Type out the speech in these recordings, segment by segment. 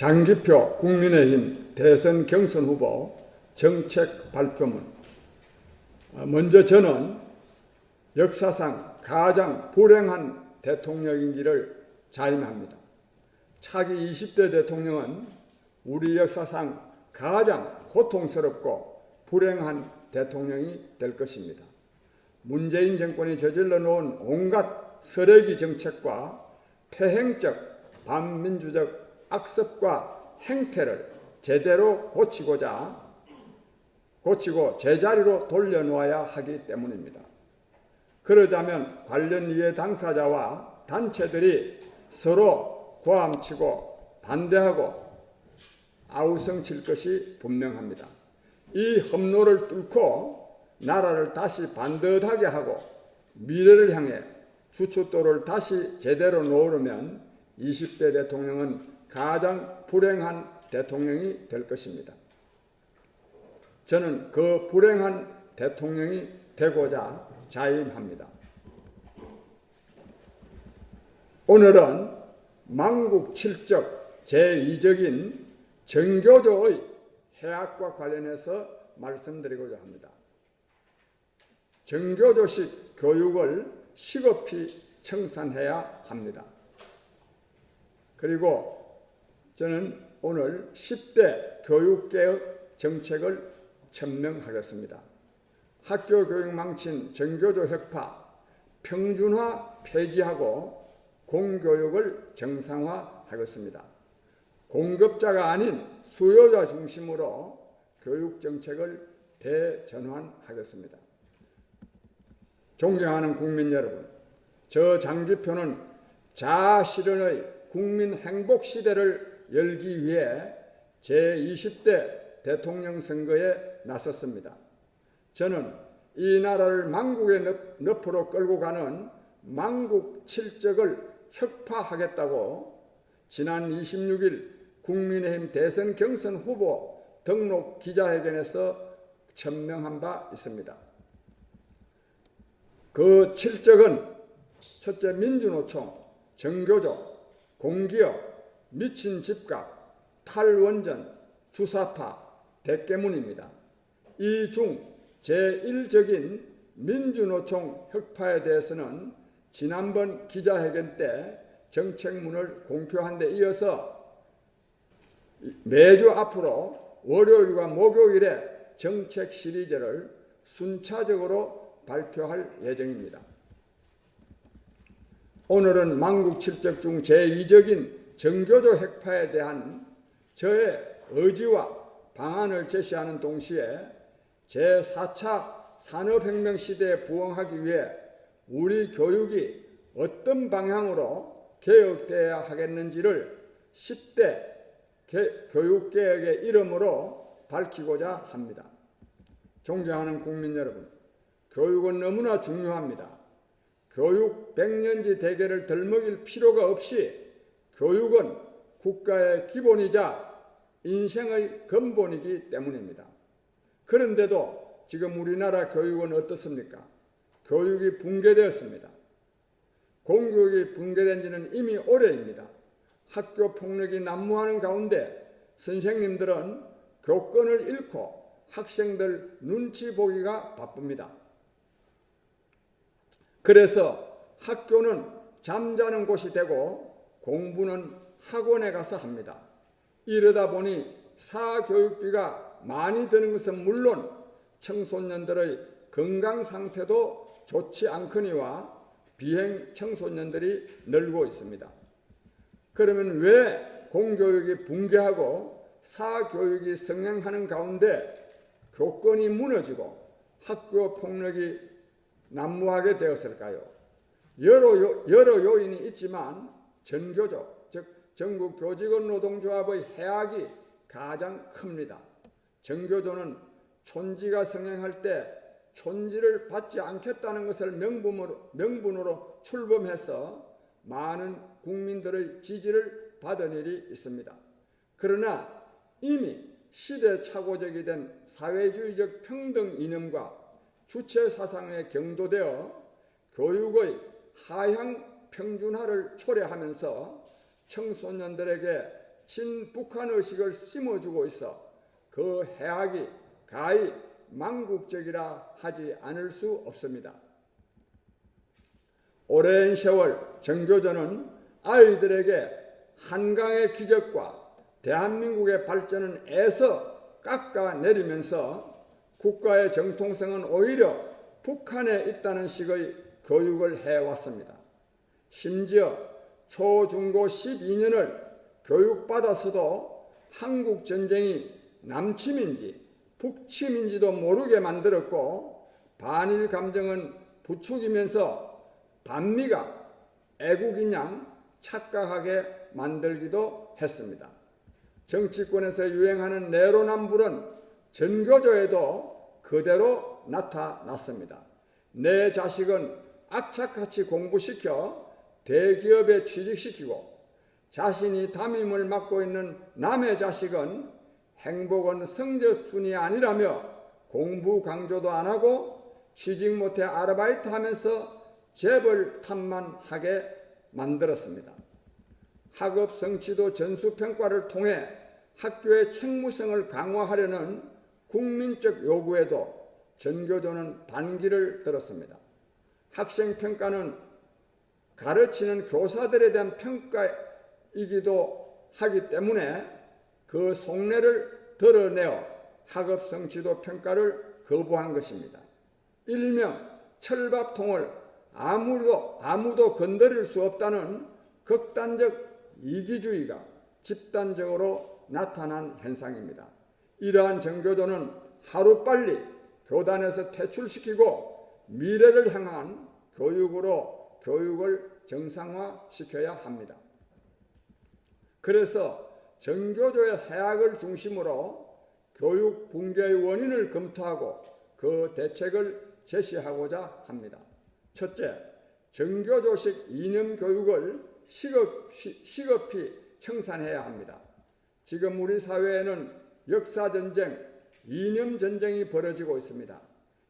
장기표 국민의힘 대선 경선 후보 정책 발표문. 어, 먼저 저는 역사상 가장 불행한 대통령인기를 자임합니다. 차기 20대 대통령은 우리 역사상 가장 고통스럽고 불행한 대통령이 될 것입니다. 문재인 정권이 저질러 놓은 온갖 쓰레기 정책과 퇴행적 반민주적 악습과 행태를 제대로 고치고자 고치고 제자리로 돌려놓아야 하기 때문입니다. 그러자면 관련 이해 당사자와 단체들이 서로 고함치고 반대하고 아우성칠 것이 분명합니다. 이 험로를 뚫고 나라를 다시 반듯하게 하고 미래를 향해 주춧돌을 다시 제대로 놓으려면 20대 대통령은 가장 불행한 대통령이 될 것입니다. 저는 그 불행한 대통령이 되고자 자임합니다. 오늘은 망국 칠적 제2적인 정교조의 해악과 관련해서 말씀드리고자 합니다. 정교조식 교육을 시급히 청산해야 합니다. 그리고 저는 오늘 10대 교육개혁 정책을 천명하겠습니다. 학교 교육 망친 정교조 혁파, 평준화 폐지하고 공교육을 정상화하겠습니다. 공급자가 아닌 수요자 중심으로 교육 정책을 대전환하겠습니다. 존경하는 국민 여러분, 저 장기표는 자아 실현의 국민 행복 시대를 열기 위해 제20대 대통령 선거에 나섰습니다. 저는 이 나라를 망국의 늪, 으로 끌고 가는 망국 칠적을 혁파하겠다고 지난 26일 국민의힘 대선 경선 후보 등록 기자회견에서 천명한 바 있습니다. 그 칠적은 첫째 민주노총, 정교조, 공기업, 미친 집값, 탈원전, 주사파, 대깨문입니다. 이 중 제1적인 민주노총 혁파에 대해서는 지난번 기자회견 때 정책문을 공표한 데 이어서 매주 앞으로 월요일과 목요일에 정책 시리즈를 순차적으로 발표할 예정입니다. 오늘은 망국 칠적 중 제2적인 정교조 핵파에 대한 저의 의지와 방안을 제시하는 동시에 제4차 산업혁명 시대에 부응하기 위해 우리 교육이 어떤 방향으로 개혁되어야 하겠는지를 10대 교육개혁의 이름으로 밝히고자 합니다. 존경하는 국민 여러분, 교육은 너무나 중요합니다. 교육 백년지 대계를 덜먹일 필요가 없이 교육은 국가의 기본이자 인생의 근본이기 때문입니다. 그런데도 지금 우리나라 교육은 어떻습니까? 교육이 붕괴되었습니다. 공교육이 붕괴된 지는 이미 오래입니다. 학교 폭력이 난무하는 가운데 선생님들은 교권을 잃고 학생들 눈치 보기가 바쁩니다. 그래서 학교는 잠자는 곳이 되고 공부는 학원에 가서 합니다. 이러다 보니 사교육비가 많이 드는 것은 물론 청소년들의 건강 상태도 좋지 않거니와 비행 청소년들이 늘고 있습니다. 그러면 왜 공교육이 붕괴하고 사교육이 성행하는 가운데 교권이 무너지고 학교 폭력이 난무하게 되었을까요? 여러, 요, 여러 요인이 있지만 전교조, 즉 전국 교직원 노동조합의 해악이 가장 큽니다. 전교조는 촌지가 성행할 때 촌지를 받지 않겠다는 것을 명분으로, 명분으로 출범해서 많은 국민들의 지지를 받은 일이 있습니다. 그러나 이미 시대착오적이 된 사회주의적 평등 이념과 주체 사상에 경도되어 교육의 하향 평준화를 초래하면서 청소년들에게 친북한 의식을 심어주고 있어 그 해악이 가히 망국적이라 하지 않을 수 없습니다. 오랜 세월 정교조는 아이들에게 한강의 기적과 대한민국의 발전은 애서 깎아내리면서 국가의 정통성은 오히려 북한에 있다는 식의 교육을 해왔습니다. 심지어 초중고 12년을 교육받아서도 한국 전쟁이 남침인지 북침인지도 모르게 만들었고 반일 감정은 부추기면서 반미가 애국인 양 착각하게 만들기도 했습니다. 정치권에서 유행하는 내로남불은 전교조에도 그대로 나타났습니다. 내 자식은 악착같이 공부시켜 대기업에 취직시키고 자신이 담임을 맡고 있는 남의 자식은 행복은 성적순이 아니라며 공부 강조도 안 하고 취직 못해 아르바이트 하면서 재벌 탓만 하게 만들었습니다. 학업 성취도 전수평가를 통해 학교의 책무성을 강화하려는 국민적 요구에도 전교조는 반기를 들었습니다. 학생평가는 가르치는 교사들에 대한 평가이기도 하기 때문에 그 속내를 드러내어 학업 성취도 평가를 거부한 것입니다. 일명 철밥통을 아무도 아무도 건드릴 수 없다는 극단적 이기주의가 집단적으로 나타난 현상입니다. 이러한 정교조는 하루빨리 교단에서 퇴출시키고 미래를 향한 교육으로 교육을 정상화시켜야 합니다. 그래서 정교조의 해악을 중심으로 교육 붕괴의 원인을 검토하고 그 대책을 제시하고자 합니다. 첫째, 정교조식 이념 교육을 시급히, 시급히 청산해야 합니다. 지금 우리 사회에는 역사 전쟁, 이념 전쟁이 벌어지고 있습니다.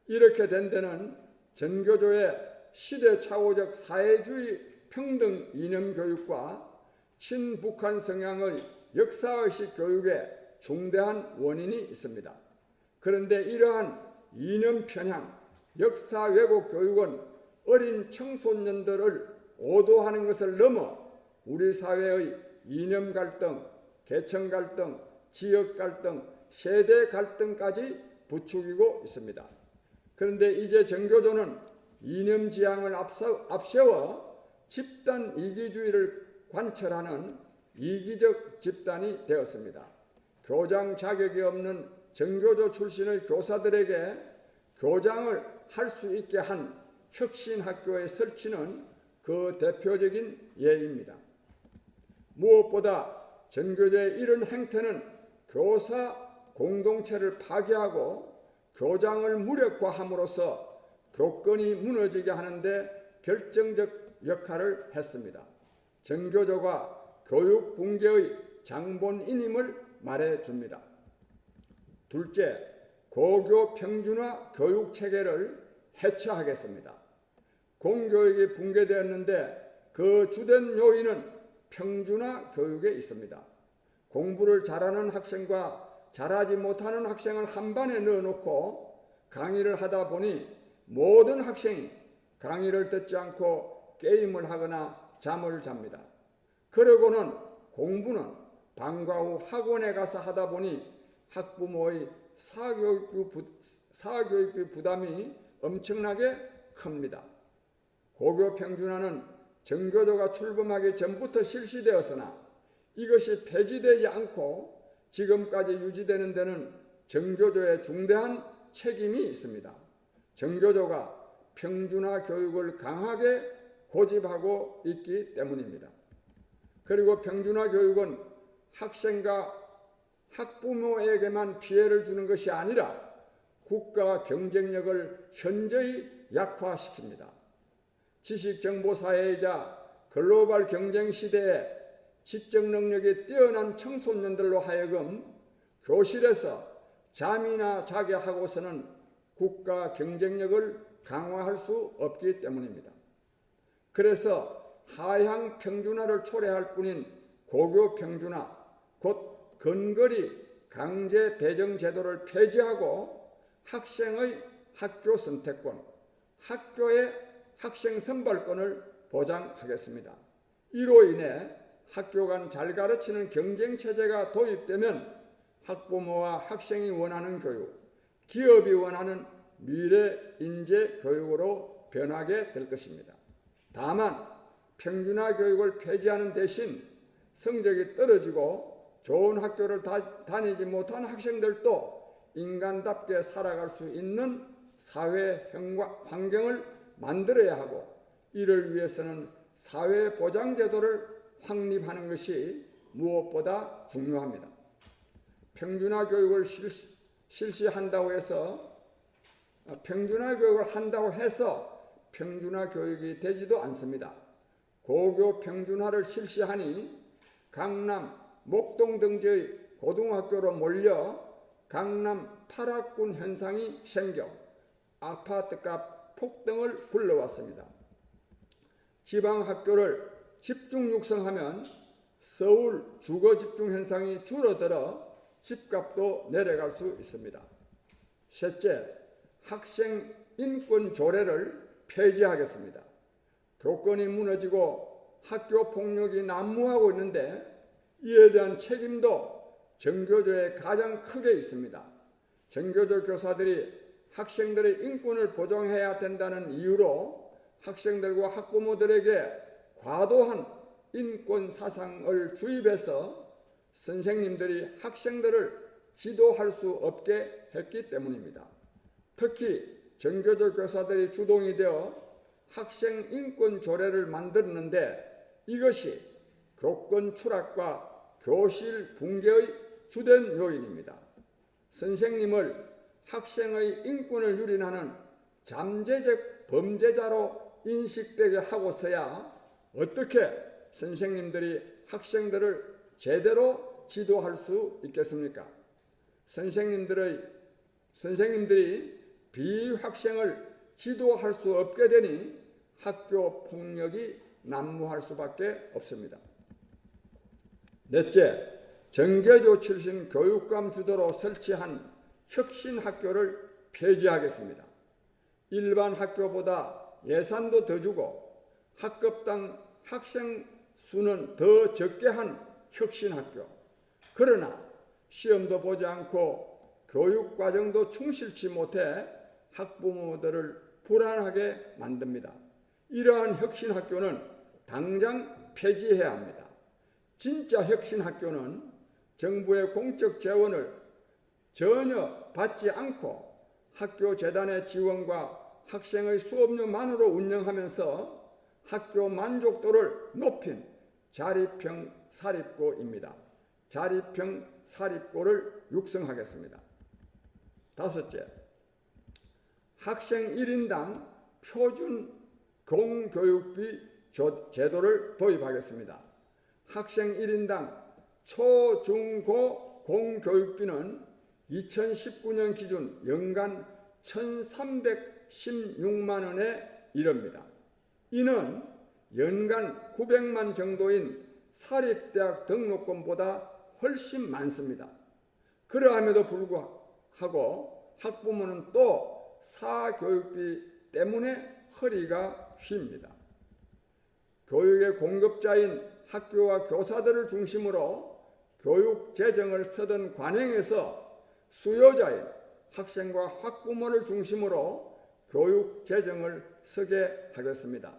이렇게 된 데는 전교조의 시대착오적 사회주의 평등 이념 교육과 친북한 성향의 역사의식 교육에 중대한 원인이 있습니다. 그런데 이러한 이념 편향, 역사 왜곡 교육은 어린 청소년들을 오도하는 것을 넘어 우리 사회의 이념 갈등, 계층 갈등, 지역 갈등, 세대 갈등까지 부추기고 있습니다. 그런데 이제 정교조는 이념 지향을 앞서, 앞세워 집단 이기주의를 관철하는 이기적 집단이 되었습니다. 교장 자격이 없는 정교조 출신의 교사들에게 교장을 할 수 있게 한 혁신학교의 설치는 그 대표적인 예입니다. 무엇보다 전교조의 이런 행태는 교사 공동체를 파괴하고 교장을 무력화함으로써 교권이 무너지게 하는데 결정적 역할을 했습니다. 전교조가 교육 붕괴의 장본인임을 말해줍니다. 둘째, 고교 평준화 교육 체계를 해체하겠습니다. 공교육이 붕괴되었는데 그 주된 요인은 평준화 교육에 있습니다. 공부를 잘하는 학생과 잘하지 못하는 학생을 한 반에 넣어놓고 강의를 하다 보니 모든 학생이 강의를 듣지 않고 게임을 하거나 잠을 잡니다. 그러고는 공부는 방과 후 학원에 가서 하다 보니 학부모의 사교육비, 부, 사교육비 부담이 엄청나게 큽니다. 고교 평준화는 정교조가 출범하기 전부터 실시되었으나 이것이 폐지되지 않고 지금까지 유지되는 데는 정교조의 중대한 책임이 있습니다. 정교조가 평준화 교육을 강하게 고집하고 있기 때문입니다. 그리고 평준화 교육은 학생과 학부모에게만 피해를 주는 것이 아니라 국가 경쟁력을 현저히 약화시킵니다. 지식정보사회이자 글로벌 경쟁 시대에 지적 능력이 뛰어난 청소년들로 하여금 교실에서 잠이나 자게 하고서는 국가 경쟁력을 강화할 수 없기 때문입니다. 그래서 하향 평준화를 초래할 뿐인 고교 평준화, 곧 근거리 강제 배정 제도를 폐지하고 학생의 학교 선택권, 학교의 학생 선발권을 보장하겠습니다. 이로 인해 학교 간 잘 가르치는 경쟁 체제가 도입되면 학부모와 학생이 원하는 교육, 기업이 원하는 미래 인재 교육으로 변하게 될 것입니다. 다만 평준화 교육을 폐지하는 대신 성적이 떨어지고 좋은 학교를 다, 다니지 못한 학생들도 인간답게 살아갈 수 있는 사회 환경을 만들어야 하고 이를 위해서는 사회 보장 제도를 확립하는 것이 무엇보다 중요합니다. 평준화 교육을 실시, 실시한다고 해서 아, 평준화 교육을 한다고 해서 평준화 교육이 되지도 않습니다. 고교 평준화를 실시하니 강남, 목동 등지의 고등학교로 몰려 강남 파락군 현상이 생겨 아파트값 폭등을 불러왔습니다. 지방 학교를 집중 육성하면 서울 주거 집중 현상이 줄어들어 집값도 내려갈 수 있습니다. 셋째, 학생 인권 조례를 폐지하겠습니다. 교권이 무너지고 학교 폭력이 난무하고 있는데 이에 대한 책임도 정교조에 가장 크게 있습니다. 정교조 교사들이 학생들의 인권을 보장해야 된다는 이유로 학생들과 학부모들에게 과도한 인권 사상을 주입해서 선생님들이 학생들을 지도할 수 없게 했기 때문입니다. 특히 정교조 교사들이 주동이 되어 학생 인권 조례를 만들었는데 이것이 교권 추락과 교실 붕괴의 주된 요인입니다. 선생님을 학생의 인권을 유린하는 잠재적 범죄자로 인식되게 하고서야 어떻게 선생님들이 학생들을 제대로 지도할 수 있겠습니까? 선생님들의 선생님들이 비학생을 지도할 수 없게 되니 학교 폭력이 난무할 수밖에 없습니다. 넷째, 정계조 출신 교육감 주도로 설치한 혁신 학교를 폐지하겠습니다. 일반 학교보다 예산도 더 주고 학급당 학생 수는 더 적게 한 혁신 학교. 그러나 시험도 보지 않고 교육 과정도 충실치 못해 학부모들을 불안하게 만듭니다. 이러한 혁신 학교는 당장 폐지해야 합니다. 진짜 혁신 학교는 정부의 공적 재원을 전혀 받지 않고 학교 재단의 지원과 학생의 수업료만으로 운영하면서 학교 만족도를 높인 자립형 사립고입니다. 자립형 사립고를 육성하겠습니다. 다섯째, 학생 1인당 표준 공교육비 제도를 도입하겠습니다. 학생 1인당 초, 중, 고 공교육비는 2019년 기준 연간 1,316만 원에 이릅니다. 이는 연간 900만 정도인 사립대학 등록금보다 훨씬 많습니다. 그러함에도 불구하고 학부모는 또 사교육비 때문에 허리가 휩니다. 교육의 공급자인 학교와 교사들을 중심으로 교육 재정을 쓰던 관행에서 수요자인 학생과 학부모를 중심으로 교육 재정을 쓰게 하겠습니다.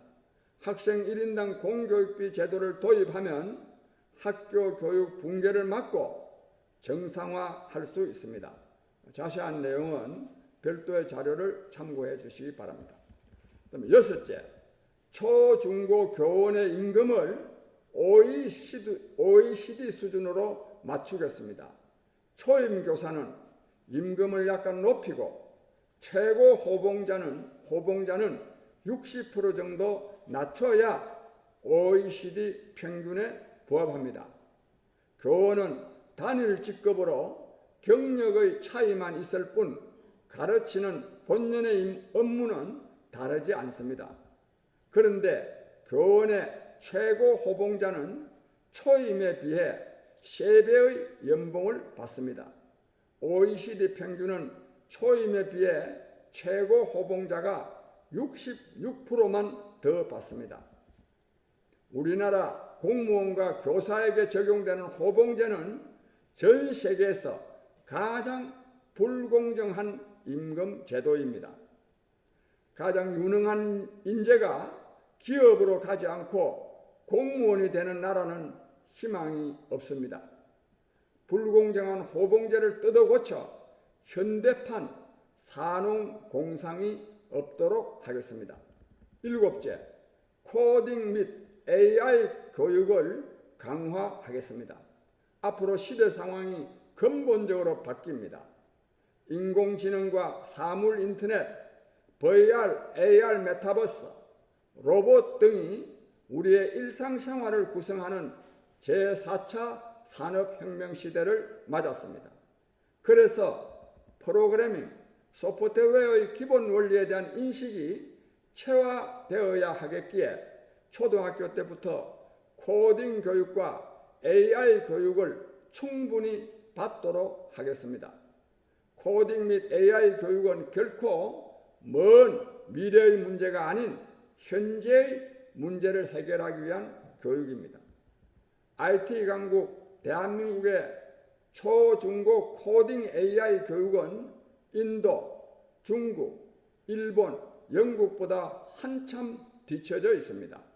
학생 1인당 공교육비 제도를 도입하면 학교 교육 붕괴를 막고 정상화할 수 있습니다. 자세한 내용은 별도의 자료를 참고해 주시기 바랍니다. 여섯째, 초, 중고 교원의 임금을 OECD, OECD 수준으로 맞추겠습니다. 초임 교사는 임금을 약간 높이고 최고 호봉자는 호봉자는 60% 정도 낮춰야 OECD 평균에 부합합니다. 교원은 단일 직급으로 경력의 차이만 있을 뿐 가르치는 본연의 업무는 다르지 않습니다. 그런데 교원의 최고 호봉자는 초임에 비해 3배의 연봉을 받습니다. OECD 평균은 초임에 비해 최고 호봉자가 66%만 더 받습니다. 우리나라 공무원과 교사에게 적용되는 호봉제는 전 세계에서 가장 불공정한 임금 제도입니다. 가장 유능한 인재가 기업으로 가지 않고 공무원이 되는 나라는 희망이 없습니다. 불공정한 호봉제를 뜯어 고쳐 현대판 산업 공상이 없도록 하겠습니다. 일곱째, 코딩 및 AI 교육을 강화하겠습니다. 앞으로 시대 상황이 근본적으로 바뀝니다. 인공지능과 사물 인터넷, VR, AR 메타버스, 로봇 등이 우리의 일상생활을 구성하는 제4차 산업혁명 시대를 맞았습니다. 그래서 프로그래밍, 소프트웨어의 기본 원리에 대한 인식이 체화되어야 하겠기에 초등학교 때부터 코딩 교육과 AI 교육을 충분히 받도록 하겠습니다. 코딩 및 AI 교육은 결코 먼 미래의 문제가 아닌 현재의 문제를 해결하기 위한 교육입니다. IT 강국 대한민국의 초중고 코딩 AI 교육은 인도, 중국, 일본, 영국보다 한참 뒤처져 있습니다.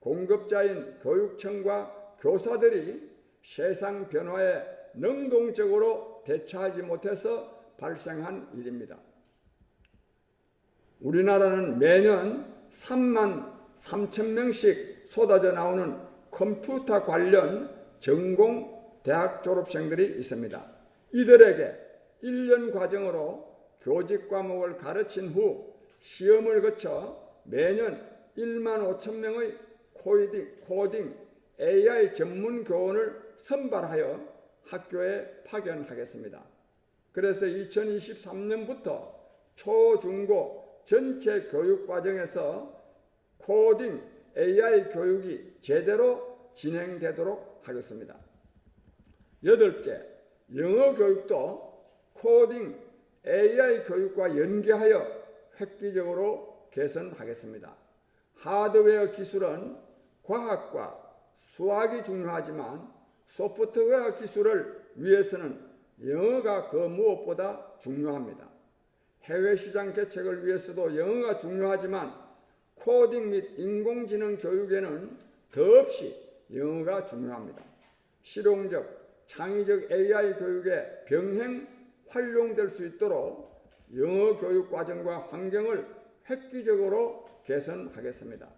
공급자인 교육청과 교사들이 세상 변화에 능동적으로 대처하지 못해서 발생한 일입니다. 우리나라는 매년 3만 3천 명씩 쏟아져 나오는 컴퓨터 관련 전공 대학 졸업생들이 있습니다. 이들에게 1년 과정으로 교직 과목을 가르친 후 시험을 거쳐 매년 1만 5천 명의 코딩, 코딩 AI 전문 교원을 선발하여 학교에 파견하겠습니다. 그래서 2023년부터 초, 중고 전체 교육 과정에서 코딩 AI 교육이 제대로 진행되도록 하겠습니다. 여덟째, 영어 교육도 코딩 AI 교육과 연계하여 획기적으로 개선하겠습니다. 하드웨어 기술은 과학과 수학이 중요하지만 소프트웨어 기술을 위해서는 영어가 그 무엇보다 중요합니다. 해외 시장 개척을 위해서도 영어가 중요하지만 코딩 및 인공지능 교육에는 더없이 영어가 중요합니다. 실용적, 창의적 AI 교육에 병행 활용될 수 있도록 영어 교육 과정과 환경을 획기적으로 개선하겠습니다.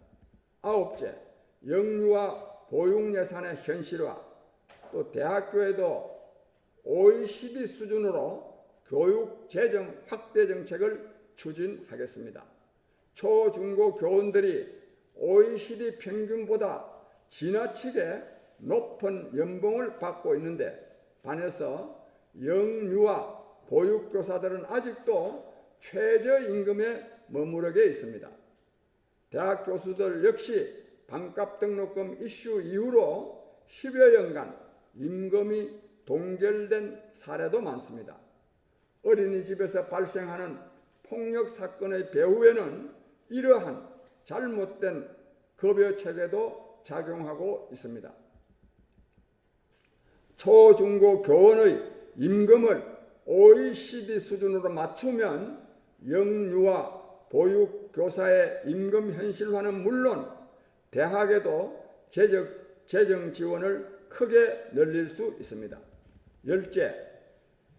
아홉째, 영유아 보육 예산의 현실화, 또 대학교에도 OECD 수준으로 교육 재정 확대 정책을 추진하겠습니다. 초, 중고 교원들이 OECD 평균보다 지나치게 높은 연봉을 받고 있는데 반해서 영유아 보육교사들은 아직도 최저임금에 머무르게 있습니다. 대학 교수들 역시 반값 등록금 이슈 이후로 10여 년간 임금이 동결된 사례도 많습니다. 어린이집에서 발생하는 폭력 사건의 배후에는 이러한 잘못된 급여 체계도 작용하고 있습니다. 초, 중고 교원의 임금을 OECD 수준으로 맞추면 영유아 보육 교사의 임금 현실화는 물론 대학에도 재정, 재정 지원을 크게 늘릴 수 있습니다. 열째,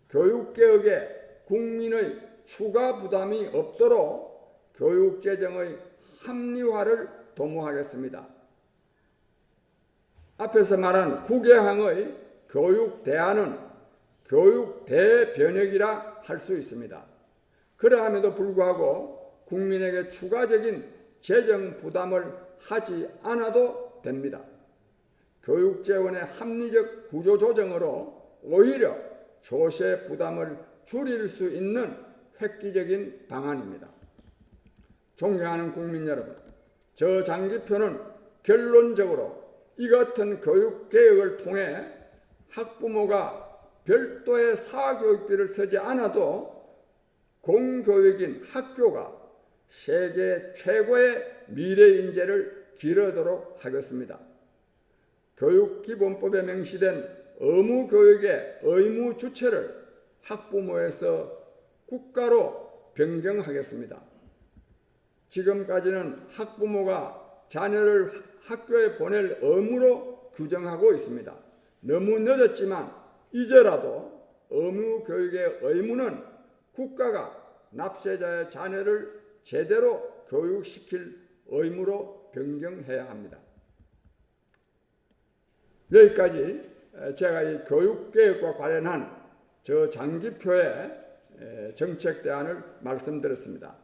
교육개혁에 국민의 추가 부담이 없도록 교육재정의 합리화를 도모하겠습니다. 앞에서 말한 국외항의 교육 대안은 교육 대변혁이라 할 수 있습니다. 그러함에도 불구하고 국민에게 추가적인 재정 부담을 하지 않아도 됩니다. 교육 재원의 합리적 구조 조정으로 오히려 조세 부담을 줄일 수 있는 획기적인 방안입니다. 존경하는 국민 여러분, 저 장기표는 결론적으로 이 같은 교육 개혁을 통해 학부모가 별도의 사교육비를 쓰지 않아도 공교육인 학교가 세계 최고의 미래 인재를 기르도록 하겠습니다. 교육기본법에 명시된 의무교육의 의무 주체를 학부모에서 국가로 변경하겠습니다. 지금까지는 학부모가 자녀를 학교에 보낼 의무로 규정하고 있습니다. 너무 늦었지만 이제라도 의무 교육의 의무는 국가가 납세자의 자녀를 제대로 교육시킬 의무로 변경해야 합니다. 여기까지 제가 이 교육개혁과 관련한 저 장기표의 정책 대안을 말씀드렸습니다.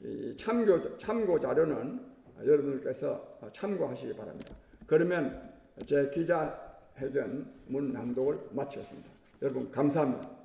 이 참고, 참고 자료는 여러분들께서 참고하시기 바랍니다. 그러면 제 기자회견 문 낭독을 마치겠습니다. 여러분 감사합니다.